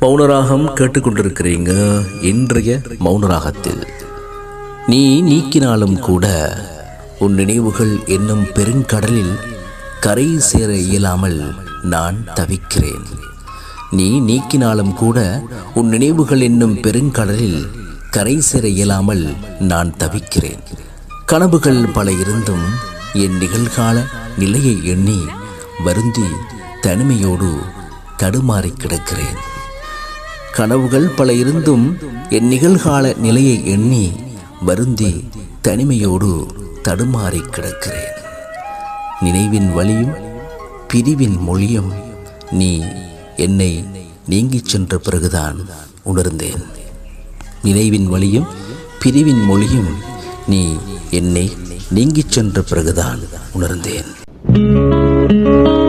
மௌனராகம் கேட்டுக்கொண்டிருக்கிறீங்க இன்றைய மௌனராகத்தில். நீ நீக்கினாலும் கூட உன் நினைவுகள் என்னும் பெருங்கடலில் கரை சேர இயலாமல் நான் தவிக்கிறேன். நீ நீக்கினாலும் கூட உன் நினைவுகள் என்னும் பெருங்கடலில் கரை சேர இயலாமல் நான் தவிக்கிறேன். கனவுகள் பல இருந்தும் என் நிகழ்கால நிலையை எண்ணி வருந்தி தனிமையோடு தடுமாறி கிடக்கிறேன். கனவுகள் பல இருந்தும் என் நிகழ்கால நிலையை எண்ணி வருந்தி தனிமையோடு தடுமாறி கிடக்கிறேன். நினைவின் வழியும் பிரிவின் மொழியும் நீ என்னை நீங்கிச் சென்ற பிறகுதான் உணர்ந்தேன். நினைவின் வழியும் பிரிவின் மொழியும் நீ என்னை நீங்கிச் சென்ற பிறகுதான் உணர்ந்தேன். Música